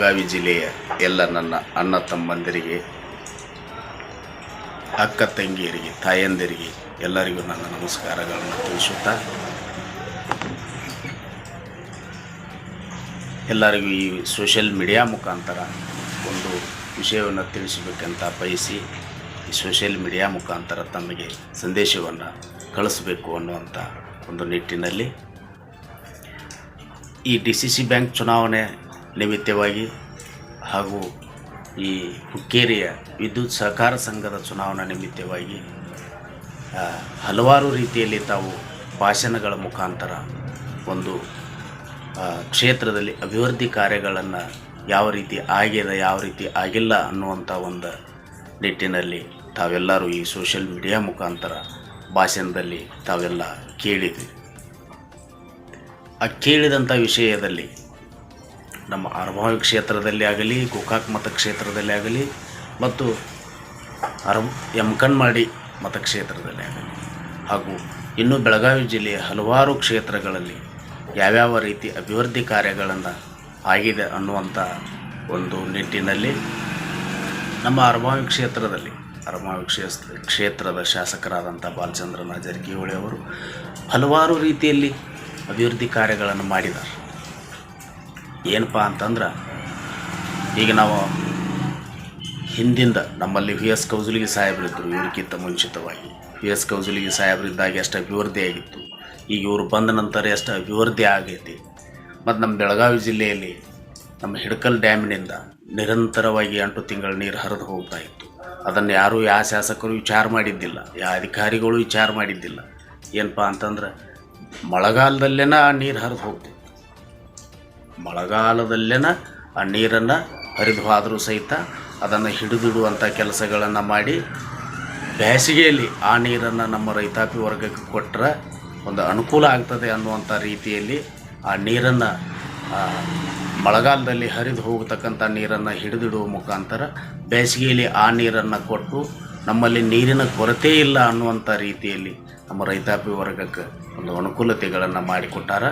ಬೆಳಗಾವಿ ಜಿಲ್ಲೆಯ ಎಲ್ಲ ನನ್ನ ಅಣ್ಣ ತಮ್ಮಂದಿರಿಗೆ, ಅಕ್ಕ ತಂಗಿಯರಿಗೆ, ತಾಯಂದಿರಿಗೆ ಎಲ್ಲರಿಗೂ ನನ್ನ ನಮಸ್ಕಾರಗಳನ್ನು ತಿಳಿಸುತ್ತಾ, ಎಲ್ಲರಿಗೂ ಈ ಸೋಷಿಯಲ್ ಮೀಡಿಯಾ ಮುಖಾಂತರ ಒಂದು ವಿಷಯವನ್ನು ತಿಳಿಸಬೇಕಂತ ಬಯಸಿ, ಈ ಸೋಷಿಯಲ್ ಮೀಡಿಯಾ ಮುಖಾಂತರ ತಮಗೆ ಸಂದೇಶವನ್ನು ಕಳಿಸಬೇಕು ಅನ್ನುವಂಥ ಒಂದು ನಿಟ್ಟಿನಲ್ಲಿ ಈ ಡಿ ಸಿ ಸಿ ಬ್ಯಾಂಕ್ ಚುನಾವಣೆ ನಿಮಿತ್ತವಾಗಿ ಹಾಗೂ ಈ ಹುಕ್ಕೇರಿಯ ವಿದ್ಯುತ್ ಸಹಕಾರ ಸಂಘದ ಚುನಾವಣಾ ನಿಮಿತ್ತವಾಗಿ ಹಲವಾರು ರೀತಿಯಲ್ಲಿ ತಾವು ಭಾಷಣಗಳ ಮುಖಾಂತರ ಒಂದು ಕ್ಷೇತ್ರದಲ್ಲಿ ಅಭಿವೃದ್ಧಿ ಕಾರ್ಯಗಳನ್ನು ಯಾವ ರೀತಿ ಆಗಿದೆ ಯಾವ ರೀತಿ ಆಗಿಲ್ಲ ಅನ್ನುವಂಥ ಒಂದು ನಿಟ್ಟಿನಲ್ಲಿ ತಾವೆಲ್ಲರೂ ಈ ಸೋಷಿಯಲ್ ಮೀಡಿಯಾ ಮುಖಾಂತರ ಭಾಷಣದಲ್ಲಿ ತಾವೆಲ್ಲ ಕೇಳಿದ್ವಿ ಆ ಕೇಳಿದಂಥ ವಿಷಯದಲ್ಲಿ ನಮ್ಮ ಅರಭಾವಿ ಕ್ಷೇತ್ರದಲ್ಲಿ ಆಗಲಿ, ಗೋಕಾಕ್ ಮತಕ್ಷೇತ್ರದಲ್ಲಿ ಆಗಲಿ, ಮತ್ತು ಅರ ಯಮಕನ್ಮಾಡಿ ಮತಕ್ಷೇತ್ರದಲ್ಲಿ ಆಗಲಿ, ಹಾಗೂ ಇನ್ನು ಬೆಳಗಾವಿ ಜಿಲ್ಲೆಯ ಹಲವಾರು ಕ್ಷೇತ್ರಗಳಲ್ಲಿ ಯಾವ್ಯಾವ ರೀತಿ ಅಭಿವೃದ್ಧಿ ಕಾರ್ಯಗಳನ್ನು ಆಗಿದೆ ಅನ್ನುವಂಥ ಒಂದು ನಿಟ್ಟಿನಲ್ಲಿ ನಮ್ಮ ಅರಭಾವಿ ಕ್ಷೇತ್ರದಲ್ಲಿ ಅರಭಾವಿ ಕ್ಷೇತ್ರ ಕ್ಷೇತ್ರದ ಶಾಸಕರಾದಂಥ ಬಾಲಚಂದ್ರನ ಜಾರಕಿಹೊಳಿ ಅವರು ಹಲವಾರು ರೀತಿಯಲ್ಲಿ ಅಭಿವೃದ್ಧಿ ಕಾರ್ಯಗಳನ್ನು ಮಾಡಿದ್ದಾರೆ. ಏನಪ್ಪ ಅಂತಂದ್ರೆ, ಈಗ ನಾವು ಹಿಂದಿಂದ ನಮ್ಮಲ್ಲಿ ವಿ ಎಸ್ ಕೌಜುಲಿಗೆ ಸಾಹೇಬರಿದ್ದರು ಇವ್ರಿಗಿಂತ ಮುಂಚಿತವಾಗಿ. ವಿ ಎಸ್ ಕೌಜುಲಿಗೆ ಸಾಹೇಬರಿದ್ದಾಗ ಎಷ್ಟು ಅಭಿವೃದ್ಧಿ ಆಗಿತ್ತು. ಈಗ ಇವರು ಬಂದ ನಂತರ ಎಷ್ಟು ಅಭಿವೃದ್ಧಿ ಆಗೈತಿ. ಮತ್ತು ನಮ್ಮ ಬೆಳಗಾವಿ ಜಿಲ್ಲೆಯಲ್ಲಿ ನಮ್ಮ ಹಿಡಕಲ್ ಡ್ಯಾಮಿನಿಂದ ನಿರಂತರವಾಗಿ ಎಂಟು ತಿಂಗಳ ನೀರು ಹರಿದು ಹೋಗ್ತಾ ಇತ್ತು ಅದನ್ನು ಯಾರೂ ಯಾವ ಶಾಸಕರು ವಿಚಾರ ಮಾಡಿದ್ದಿಲ್ಲ ಯಾವ ಅಧಿಕಾರಿಗಳು ವಿಚಾರ ಮಾಡಿದ್ದಿಲ್ಲ. ಏನಪ್ಪ ಅಂತಂದ್ರೆ, ಮಳೆಗಾಲದಲ್ಲೇನ ನೀರು ಹರಿದು ಹೋಗ್ತಿತ್ತು. ಮಳೆಗಾಲದಲ್ಲೇನ ಆ ನೀರನ್ನು ಹರಿದು ಹೋದರೂ ಸಹಿತ ಅದನ್ನು ಹಿಡಿದಿಡುವಂಥ ಕೆಲಸಗಳನ್ನು ಮಾಡಿ ಬೇಸಿಗೆಯಲ್ಲಿ ಆ ನೀರನ್ನು ನಮ್ಮ ರೈತಾಪಿ ವರ್ಗಕ್ಕೆ ಕೊಟ್ಟರೆ ಒಂದು ಅನುಕೂಲ ಆಗ್ತದೆ ಅನ್ನುವಂಥ ರೀತಿಯಲ್ಲಿ ಆ ನೀರನ್ನು ಮಳೆಗಾಲದಲ್ಲಿ ಹರಿದು ಹೋಗತಕ್ಕಂಥ ನೀರನ್ನು ಹಿಡಿದಿಡುವ ಮುಖಾಂತರ ಬೇಸಿಗೆಯಲ್ಲಿ ಆ ನೀರನ್ನು ಕೊಟ್ಟು ನಮ್ಮಲ್ಲಿ ನೀರಿನ ಕೊರತೆ ಇಲ್ಲ ಅನ್ನುವಂಥ ರೀತಿಯಲ್ಲಿ ನಮ್ಮ ರೈತಾಪಿ ವರ್ಗಕ್ಕೆ ಒಂದು ಅನುಕೂಲತೆಗಳನ್ನು ಮಾಡಿಕೊಟ್ಟಾರ.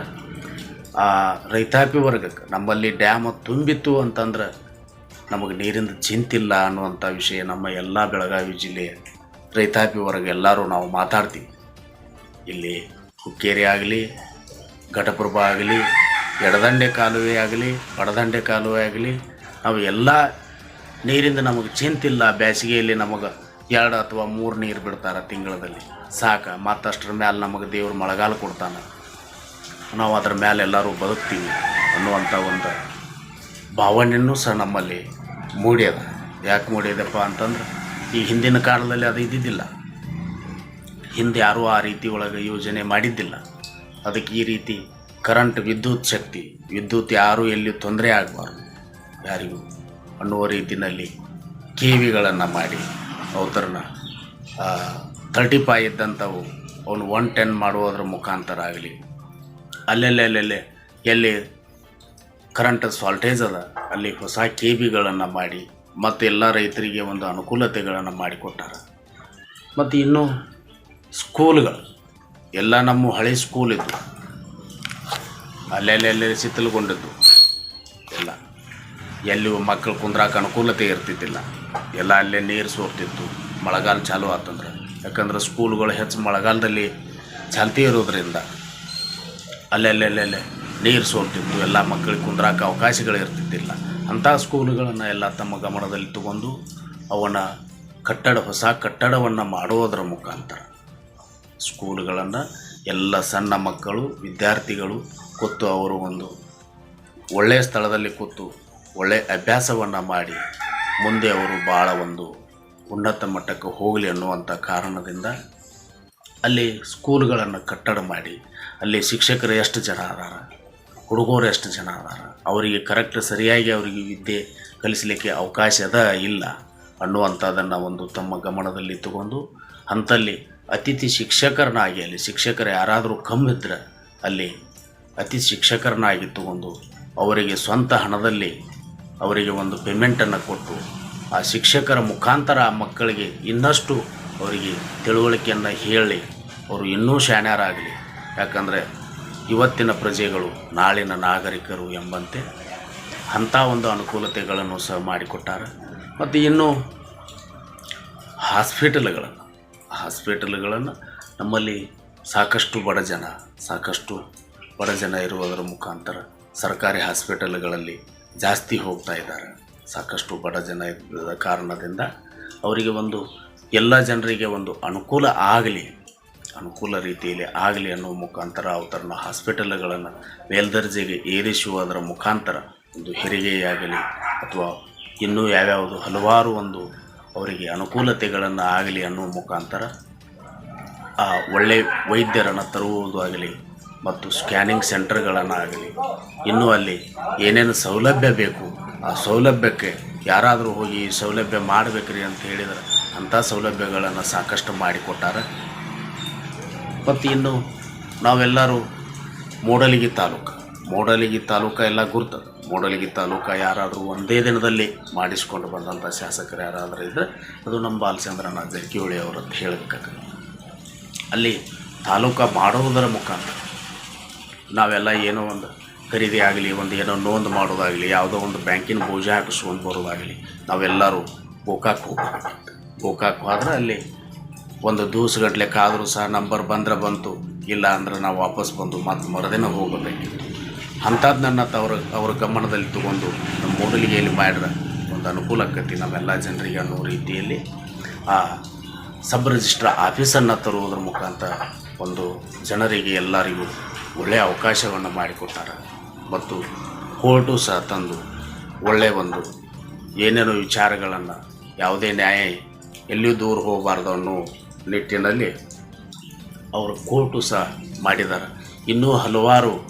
ಆ ರೈತಾಪಿ ವರ್ಗಕ್ಕೆ ನಮ್ಮಲ್ಲಿ ಡ್ಯಾಮ್ ತುಂಬಿತ್ತು ಅಂತಂದ್ರೆ ನಮಗೆ ನೀರಿಂದ ಚಿಂತಿಲ್ಲ ಅನ್ನುವಂಥ ವಿಷಯ ನಮ್ಮ ಎಲ್ಲ ಬೆಳಗಾವಿ ಜಿಲ್ಲೆಯ ರೈತಾಪಿ ವರ್ಗ ಎಲ್ಲರೂ ನಾವು ಮಾತಾಡ್ತೀವಿ. ಇಲ್ಲಿ ಹುಕ್ಕೇರಿ ಆಗಲಿ, ಘಟಪ್ರಭಾ ಆಗಲಿ, ಎಡದಂಡೆ ಕಾಲುವೆ ಆಗಲಿ, ಬಡದಂಡೆ ಕಾಲುವೆ ಆಗಲಿ, ನಾವು ಎಲ್ಲ ನೀರಿಂದ ನಮಗೆ ಚಿಂತಿಲ್ಲ ಬೇಸಿಗೆಯಲ್ಲಿ ನಮಗೆ ಎರಡು ಅಥವಾ ಮೂರು ನೀರು ಬಿಡ್ತಾರೆ ತಿಂಗಳಲ್ಲಿ. ಸಾಕು, ಮತ್ತಷ್ಟರ ಮೇಲೆ ನಮಗೆ ದೇವ್ರು ಮಳೆಗಾಲ ಕೊಡ್ತಾನೆ. ನಾವು ಅದ್ರ ಮೇಲೆ ಎಲ್ಲರೂ ಬದುಕ್ತೀವಿ ಅನ್ನುವಂಥ ಒಂದು ಭಾವನೆಯೂ ಸಹ ನಮ್ಮಲ್ಲಿ ಮೂಡ್ಯದ. ಯಾಕೆ ಮೂಡ್ಯದಪ್ಪ ಅಂತಂದ್ರೆ, ಈ ಹಿಂದಿನ ಕಾಲದಲ್ಲಿ ಅದು ಇದ್ದಿದ್ದಿಲ್ಲ. ಹಿಂದೆ ಯಾರೂ ಆ ರೀತಿ ಒಳಗೆ ಯೋಜನೆ ಮಾಡಿದ್ದಿಲ್ಲ. ಅದಕ್ಕೆ ಈ ರೀತಿ ಕರೆಂಟ್ ವಿದ್ಯುತ್ ಶಕ್ತಿ, ವಿದ್ಯುತ್ ಯಾರೂ ಎಲ್ಲಿ ತೊಂದರೆ ಆಗಬಾರ್ದು ಯಾರಿಗೂ ಅನ್ನುವ ರೀತಿಯಲ್ಲಿ ಕೆ ವಿಗಳನ್ನು ಮಾಡಿ ಅವತರನ್ನ ತರ್ಟಿ ಫೈ ಇದ್ದಂಥವು, ಅವನು ಒನ್ ಟೆನ್ ಮಾಡುವುದ್ರ ಮುಖಾಂತರ ಆಗಲಿ ಅಲ್ಲೆಲ್ಲೆ ಅಲ್ಲೆಲ್ಲೆ. ಎಲ್ಲಿ? ಕರೆಂಟ್ ಸಾಲ್ಟೇಜ್ ಅದ. ಅಲ್ಲಿ ಹೊಸ ಕೆ ಬಿಗಳನ್ನು ಮಾಡಿ, ಮತ್ತು ಎಲ್ಲ ರೈತರಿಗೆ ಒಂದು ಅನುಕೂಲತೆಗಳನ್ನು ಮಾಡಿಕೊಟ್ಟಾರ. ಮತ್ತು ಇನ್ನು ಸ್ಕೂಲ್ಗಳು ಎಲ್ಲ ನಮ್ಮ ಹಳೆ ಸ್ಕೂಲ್ ಇದ್ದು. ಅಲ್ಲೆಲ್ಲಿ ಶಿಥಿಲಗೊಂಡಿದ್ದು ಎಲ್ಲ. ಎಲ್ಲಿ ಮಕ್ಕಳು ಕುಂದ್ರಾಕ ಅನುಕೂಲತೆ ಇರ್ತಿದ್ದಿಲ್ಲ. ಎಲ್ಲ ಅಲ್ಲೇ ನೀರು ಸೋರ್ತಿತ್ತು. ಮಳೆಗಾಲ ಚಾಲು ಆತಂದ್ರೆ. ಯಾಕಂದ್ರೆ ಸ್ಕೂಲ್ಗಳು ಹೆಚ್ಚು ಮಳೆಗಾಲದಲ್ಲಿ ಚಾಲ್ತಿ ಇರೋದ್ರಿಂದ ಅಲ್ಲೆಲ್ಲೆಲ್ಲೆಲ್ಲೆ ನೀರು ಸೋರ್ತಿತ್ತು ಎಲ್ಲ ಮಕ್ಕಳಿಗೆ ಕುಂದ್ರಾಕ ಅವಕಾಶಗಳು ಇರ್ತಿದ್ದಿಲ್ಲ. ಅಂಥ ಸ್ಕೂಲುಗಳನ್ನು ಎಲ್ಲ ತಮ್ಮ ಗಮನದಲ್ಲಿ ತಗೊಂಡು ಅವನ ಕಟ್ಟಡ, ಹೊಸ ಕಟ್ಟಡವನ್ನು ಮಾಡುವುದರ ಮುಖಾಂತರ ಸ್ಕೂಲುಗಳನ್ನು ಎಲ್ಲ ಸಣ್ಣ ಮಕ್ಕಳು, ವಿದ್ಯಾರ್ಥಿಗಳು ಕೂತು ಅವರು ಒಂದು ಒಳ್ಳೆಯ ಸ್ಥಳದಲ್ಲಿ ಕೂತು ಒಳ್ಳೆಯ ಅಭ್ಯಾಸವನ್ನು ಮಾಡಿ ಮುಂದೆ ಅವರು ಭಾಳ ಒಂದು ಉನ್ನತ ಮಟ್ಟಕ್ಕೆ ಹೋಗಲಿ ಅನ್ನುವಂಥ ಕಾರಣದಿಂದ ಅಲ್ಲಿ ಸ್ಕೂಲ್ಗಳನ್ನು ಕಟ್ಟಡ ಮಾಡಿ, ಅಲ್ಲಿ ಶಿಕ್ಷಕರು ಎಷ್ಟು ಜನ ಅದಾರ, ಹುಡುಗರು ಎಷ್ಟು ಜನ ಅದಾರ, ಅವರಿಗೆ ಕರೆಕ್ಟ್ ಸರಿಯಾಗಿ ಅವರಿಗೆ ವಿದ್ಯೆ ಕಲಿಸಲಿಕ್ಕೆ ಅವಕಾಶ ಅದ ಇಲ್ಲ ಅನ್ನುವಂಥದ್ದನ್ನು ಒಂದು ತಮ್ಮ ಗಮನದಲ್ಲಿ ತಗೊಂಡು ಅಂಥಲ್ಲಿ ಅತಿಥಿ ಶಿಕ್ಷಕರನ್ನಾಗಿ ಅಲ್ಲಿ ಶಿಕ್ಷಕರು ಯಾರಾದರೂ ಕಮ್ಮಿದ್ರೆ ಅಲ್ಲಿ ಅತಿ ಶಿಕ್ಷಕರನ್ನಾಗಿ ತಗೊಂಡು ಅವರಿಗೆ ಸ್ವಂತ ಹಣದಲ್ಲಿ ಅವರಿಗೆ ಒಂದು ಪೇಮೆಂಟನ್ನು ಕೊಟ್ಟು ಆ ಶಿಕ್ಷಕರ ಮುಖಾಂತರ ಆ ಮಕ್ಕಳಿಗೆ ಇನ್ನಷ್ಟು ಅವರಿಗೆ ತಿಳುವಳಿಕೆಯನ್ನು ಹೇಳಿ, ಅವರು ಇನ್ನೂ ಶಾಣ್ಯರಾಗಲಿ. ಯಾಕಂದರೆ ಇವತ್ತಿನ ಪ್ರಜೆಗಳು ನಾಳಿನ ನಾಗರಿಕರು ಎಂಬಂತೆ ಅಂಥ ಒಂದು ಅನುಕೂಲತೆಗಳನ್ನು ಸಹ ಮಾಡಿಕೊಟ್ಟಾರೆ. ಮತ್ತು ಇನ್ನೂ ಹಾಸ್ಪಿಟಲ್ಗಳನ್ನು ಹಾಸ್ಪಿಟಲ್ಗಳನ್ನು ನಮ್ಮಲ್ಲಿ ಸಾಕಷ್ಟು ಬಡ ಜನ, ಸಾಕಷ್ಟು ಬಡ ಜನ ಇರುವುದರ ಮುಖಾಂತರ ಸರ್ಕಾರಿ ಹಾಸ್ಪಿಟಲ್ಗಳಲ್ಲಿ ಜಾಸ್ತಿ ಹೋಗ್ತಾ ಇದ್ದಾರೆ. ಸಾಕಷ್ಟು ಬಡ ಜನ ಇದ್ದ ಕಾರಣದಿಂದ ಅವರಿಗೆ ಒಂದು ಎಲ್ಲ ಜನರಿಗೆ ಒಂದು ಅನುಕೂಲ ಆಗಲಿ, ಅನುಕೂಲ ರೀತಿಯಲ್ಲಿ ಆಗಲಿ ಅನ್ನೋ ಮುಖಾಂತರ ಅವತರನ್ನ ಹಾಸ್ಪಿಟಲ್ಗಳನ್ನು ಮೇಲ್ದರ್ಜೆಗೆ ಏರಿಸುವುದರ ಮುಖಾಂತರ ಒಂದು ಹೆರಿಗೆಯಾಗಲಿ ಅಥವಾ ಇನ್ನೂ ಯಾವ್ಯಾವುದು ಹಲವಾರು ಒಂದು ಅವರಿಗೆ ಅನುಕೂಲತೆಗಳನ್ನು ಆಗಲಿ ಅನ್ನೋ ಮುಖಾಂತರ ಆ ಒಳ್ಳೆಯ ವೈದ್ಯರನ್ನು ತರುವುದು ಆಗಲಿ ಮತ್ತು ಸ್ಕ್ಯಾನಿಂಗ್ ಸೆಂಟರ್ಗಳನ್ನಾಗಲಿ ಇನ್ನೂ ಅಲ್ಲಿ ಏನೇನು ಸೌಲಭ್ಯ ಬೇಕು, ಆ ಸೌಲಭ್ಯಕ್ಕೆ ಯಾರಾದರೂ ಹೋಗಿ ಸೌಲಭ್ಯ ಮಾಡಬೇಕ್ರಿ ಅಂತ ಹೇಳಿದ್ರೆ ಅಂಥ ಸೌಲಭ್ಯಗಳನ್ನು ಸಾಕಷ್ಟು ಮಾಡಿಕೊಟ್ಟಾರೆ. ಮತ್ತು ಇನ್ನು ನಾವೆಲ್ಲರೂ ಮೂಡಲಿಗಿ ತಾಲೂಕು. ಮೂಡಲಿಗಿ ತಾಲೂಕು ಎಲ್ಲ ಗುರ್ತದ ಮೂಡಲಿಗಿ ತಾಲೂಕು ಯಾರಾದರೂ ಒಂದೇ ದಿನದಲ್ಲಿ ಮಾಡಿಸ್ಕೊಂಡು ಬಂದಂಥ ಶಾಸಕರು ಯಾರಾದರೂ ಇದ್ದರೆ ಅದು ನಮ್ಮ ಬಾಲಚಂದ್ರನ ಜಾರಕಿಹೊಳಿ ಅವರು ಅಂತ ಹೇಳಬೇಕಾಗ್ತದೆ. ಅಲ್ಲಿ ತಾಲೂಕು ಮಾಡುವುದರ ಮುಖಾಂತರ ನಾವೆಲ್ಲ ಏನೋ ಒಂದು ಖರೀದಿ ಆಗಲಿ, ಒಂದು ಏನೋ ನೋಂದು ಮಾಡೋದಾಗಲಿ, ಯಾವುದೋ ಒಂದು ಬ್ಯಾಂಕಿನ ಪೂಜೆ ಹಾಕಿಸ್ಕೊಂಡು ಬರೋದಾಗಲಿ ನಾವೆಲ್ಲರೂ ಗೋಕಾಕ್ ಹೋಗ್ಬೇಕಾಗಿತ್ತು ಗೋಕಾಕ್ ಹೋದ್ರೆ ಅಲ್ಲಿ ಒಂದು ದಿವಸಗಟ್ಲೆ ಕಾದರೂ ಸಹ ನಂಬರ್ ಬಂದ್ರೆ ಬಂತು, ಇಲ್ಲ ಅಂದ್ರೆ ನಾವು ವಾಪಸ್ ಬಂದು ಮತ್ತೆ ಮರದಿನ ಹೋಗಬೇಕಿತ್ತು ಅಂಥದ್ದನ್ನ ಅವ್ರ ಅವ್ರ ಗಮನದಲ್ಲಿ ತಗೊಂಡು ನಮ್ಮ ಮೂಡಲಿಗೆಯಲ್ಲಿ ಮಾಡಿದ್ರೆ ಒಂದು ಅನುಕೂಲ ಆಕತಿ ನಮ್ಮೆಲ್ಲ ಜನರಿಗೆ ಅನ್ನೋ ರೀತಿಯಲ್ಲಿ ಆ ಸಬ್ ರಿಜಿಸ್ಟ್ರ್ ಆಫೀಸನ್ನು ತರುವುದರ ಮುಖಾಂತರ ಒಂದು ಜನರಿಗೆ ಎಲ್ಲರಿಗೂ ಒಳ್ಳೆಯ ಅವಕಾಶವನ್ನು ಮಾಡಿಕೊಟ್ಟಾರೆ. ಮತ್ತು ಕೋರ್ಟು ಸಹ ತಂದು ಒಳ್ಳೆಯ ಒಂದು ಏನೇನೋ ವಿಚಾರಗಳನ್ನು ಯಾವುದೇ ನ್ಯಾಯ ಎಲ್ಲಿಯೂ ದೂರ ಹೋಗಬಾರ್ದು ಅನ್ನೋ ನಿಟ್ಟಿನಲ್ಲಿ ಅವರು ಕೋರ್ಟು ಸಹ ಮಾಡಿದ್ದಾರೆ. ಇನ್ನೂ ಹಲವಾರು,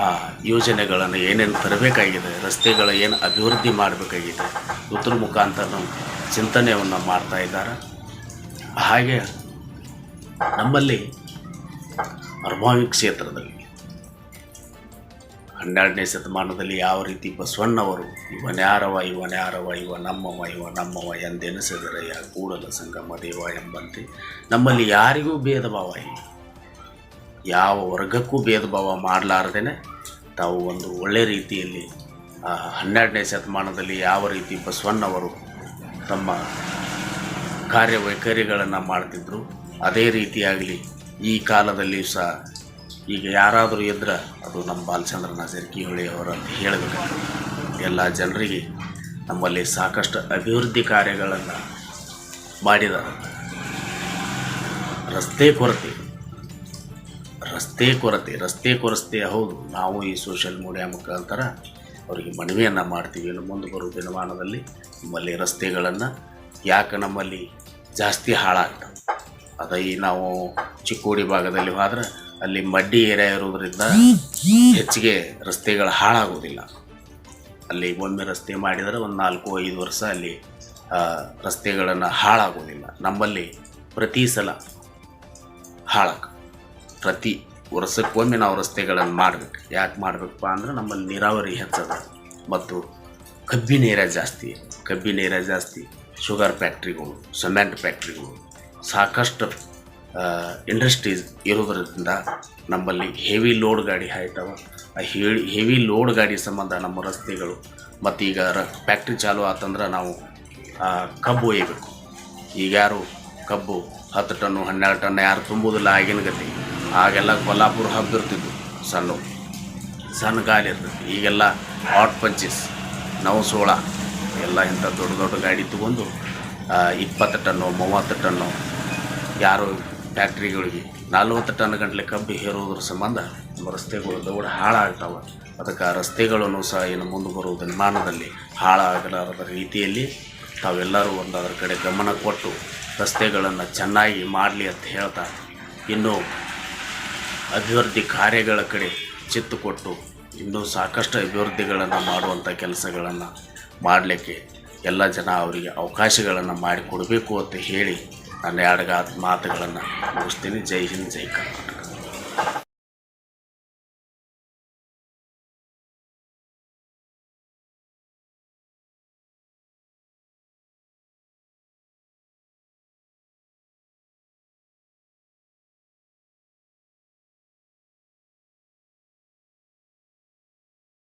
ಆ, ಯೋಜನೆಗಳನ್ನು ಏನೇನು ತರಬೇಕಾಗಿದೆ, ರಸ್ತೆಗಳ ಏನು ಅಭಿವೃದ್ಧಿ ಮಾಡಬೇಕಾಗಿದೆ, ಉತ್ತರ ಮುಖಾಂತರ ಚಿಂತನೆಯನ್ನು ಮಾಡ್ತಾ ಇದ್ದಾರೆ. ಹಾಗೆ ನಮ್ಮಲ್ಲಿ ಅರ್ಮಾವಿ ಕ್ಷೇತ್ರದಲ್ಲಿ ಹನ್ನೆರಡನೇ ಶತಮಾನದಲ್ಲಿ ಯಾವ ರೀತಿ ಬಸವಣ್ಣವರು ಇವನ್ಯಾರವ ಇವನ್ಯಾರವ ಇವ ನಮ್ಮವ ಇವ ನಮ್ಮವ ಎಂದೆನಿಸಿದರಯ್ಯ ಕೂಡಲ ಸಂಗಮ ದೇವ ಎಂಬಂತೆ ನಮ್ಮಲ್ಲಿ ಯಾರಿಗೂ ಭೇದ ಭಾವ ಇಲ್ಲ. ಯಾವ ವರ್ಗಕ್ಕೂ ಭೇದ ಭಾವ ಮಾಡಲಾರ್ದೇ ತಾವು ಒಂದು ಒಳ್ಳೆ ರೀತಿಯಲ್ಲಿ ಹನ್ನೆರಡನೇ ಶತಮಾನದಲ್ಲಿ ಯಾವ ರೀತಿ ಬಸವಣ್ಣವರು ತಮ್ಮ ಕಾರ್ಯವೈಖರಿಗಳನ್ನು ಮಾಡ್ತಿದ್ದರು ಅದೇ ರೀತಿಯಾಗಲಿ ಈ ಕಾಲದಲ್ಲಿಯೂ ಸಹ ಈಗ ಯಾರಾದರೂ ಇದ್ರೆ ಅದು ನಮ್ಮ ಬಾಲಚಂದ್ರನ ಜಾರಕಿಹೊಳಿ ಅವರು ಅಂತ ಹೇಳಬೇಕು. ಎಲ್ಲ ಜನರಿಗೆ ನಮ್ಮಲ್ಲಿ ಸಾಕಷ್ಟು ಅಭಿವೃದ್ಧಿ ಕಾರ್ಯಗಳನ್ನು ಮಾಡಿದ್ದಾರೆ ರಸ್ತೆ ಕೊರತೆ ರಸ್ತೆ ಕೊರತೆ, ರಸ್ತೆ ಕೊರಸ್ತೆ ಹೌದು. ನಾವು ಈ ಸೋಷಿಯಲ್ ಮೀಡಿಯಾ ಮುಖಾಂತರ ಅವರಿಗೆ ಮನವಿಯನ್ನು ಮಾಡ್ತೀವಿ. ಇನ್ನು ಮುಂದೆ ಬರುವ ದಿನಮಾನದಲ್ಲಿ ನಮ್ಮಲ್ಲಿ ರಸ್ತೆಗಳನ್ನು ಯಾಕೆ ನಮ್ಮಲ್ಲಿ ಜಾಸ್ತಿ ಹಾಳಾಗ್ತವೆ. ಅದ ಈ ನಾವು ಚಿಕ್ಕೋಡಿ ಭಾಗದಲ್ಲಿ ಹೋದ್ರೆ ಅಲ್ಲಿ ಮಡ್ಡಿ ಏರಿಯಾ ಇರೋದ್ರಿಂದ ಹೆಚ್ಚಿಗೆ ರಸ್ತೆಗಳು ಹಾಳಾಗೋದಿಲ್ಲ ಅಲ್ಲಿ ಒಮ್ಮೆ ರಸ್ತೆ ಮಾಡಿದರೆ ಒಂದು ನಾಲ್ಕು, ಐದು ವರ್ಷ ಅಲ್ಲಿ ರಸ್ತೆಗಳನ್ನು ಹಾಳಾಗೋದಿಲ್ಲ ನಮ್ಮಲ್ಲಿ ಪ್ರತಿ ಸಲ ಹಾಳಕ್ಕೆ ಪ್ರತಿ ವರ್ಷಕ್ಕೊಮ್ಮೆ ನಾವು ರಸ್ತೆಗಳನ್ನು ಮಾಡಬೇಕು. ಯಾಕೆ ಮಾಡಬೇಕಪ್ಪ ಅಂದ್ರೆ ನಮ್ಮಲ್ಲಿ ನೀರಾವರಿ ಹೆಚ್ಚದ ಮತ್ತು ಕಬ್ಬಿನ ಏರಿಯಾ ಜಾಸ್ತಿ. ಕಬ್ಬಿನ ಏರಿಯಾ ಜಾಸ್ತಿ. ಶುಗರ್ ಫ್ಯಾಕ್ಟ್ರಿಗಳು, ಸಿಮೆಂಟ್ ಫ್ಯಾಕ್ಟ್ರಿಗಳು ಸಾಕಷ್ಟು ಇಂಡಸ್ಟ್ರೀಸ್ ಇರೋದರಿಂದ ನಮ್ಮಲ್ಲಿ ಹೆವಿ ಲೋಡ್ ಗಾಡಿ ಹಾಯ್ತವ ಆ ಹೆವಿ ಲೋಡ್ ಗಾಡಿ ಸಂಬಂಧ ನಮ್ಮ ರಸ್ತೆಗಳು ಮತ್ತು ಈಗ ರ ಫ್ಯಾಕ್ಟ್ರಿ ಚಾಲು ಆತಂದ್ರೆ ನಾವು ಕಬ್ಬು ಒಯ್ಯಬೇಕು ಈಗ ಯಾರು ಕಬ್ಬು ಹತ್ತು ಟನ್ನು, ಹನ್ನೆರಡು ಟನ್ ಯಾರು ತುಂಬುವುದಿಲ್ಲ ಆಗಿನ ಗತಿ. ಆಗೆಲ್ಲ ಕೊಲ್ಲಾಪುರ ಹಬ್ಬ ಇರ್ತಿದ್ದು ಸಣ್ಣ ಸಣ್ಣ ಗಾಲಿ ಇರ್ತೈತಿ ಈಗೆಲ್ಲ ಹಾಟ್ ಪಂಚಸ್ ನವ ಸೋಳ, ಎಲ್ಲ ಇಂಥ ದೊಡ್ಡ ದೊಡ್ಡ ಗಾಡಿ ತಗೊಂಡು ಇಪ್ಪತ್ತು ಟನ್ನು, ಮೂವತ್ತು ಟನ್ನು, ಯಾರು ಫ್ಯಾಕ್ಟ್ರಿಗಳಿಗೆ ನಲ್ವತ್ತು ಟನ್ ಗಂಟಲೆ ಕಬ್ಬು ಹೇರೋದ್ರ ಸಂಬಂಧ ನಮ್ಮ ರಸ್ತೆಗಳು ದೌಡ ಹಾಳಾಗ್ತಾವೆ. ಅದಕ್ಕೆ ರಸ್ತೆಗಳನ್ನು ಸಹ ಇನ್ನು ಮುಂದೆ ಬರುವ ನಿರ್ಮಾಣದಲ್ಲಿ ಹಾಳಾಗಲಾರದ ರೀತಿಯಲ್ಲಿ ತಾವೆಲ್ಲರೂ ಒಂದು ಅದರ ಕಡೆ ಗಮನ ಕೊಟ್ಟು ರಸ್ತೆಗಳನ್ನು ಚೆನ್ನಾಗಿ ಮಾಡಲಿ ಅಂತ ಹೇಳ್ತಾ ಇನ್ನು ಅಭಿವೃದ್ಧಿ ಕಾರ್ಯಗಳ ಕಡೆ ಚಿತ್ತು ಕೊಟ್ಟು ಇನ್ನೂ ಸಾಕಷ್ಟು ಅಭಿವೃದ್ಧಿಗಳನ್ನು ಮಾಡುವಂಥ ಕೆಲಸಗಳನ್ನು ಮಾಡಲಿಕ್ಕೆ ಎಲ್ಲ ಜನ ಅವರಿಗೆ ಅವಕಾಶಗಳನ್ನು ಮಾಡಿಕೊಡಬೇಕು ಅಂತ ಹೇಳಿ ನನ್ನ ಎರಡು ಮಾತುಗಳನ್ನು ಮುಗಿಸ್ತೀನಿ ಜೈ ಹಿಂದ್ ಜೈ ಕರ್ನಾಟಕ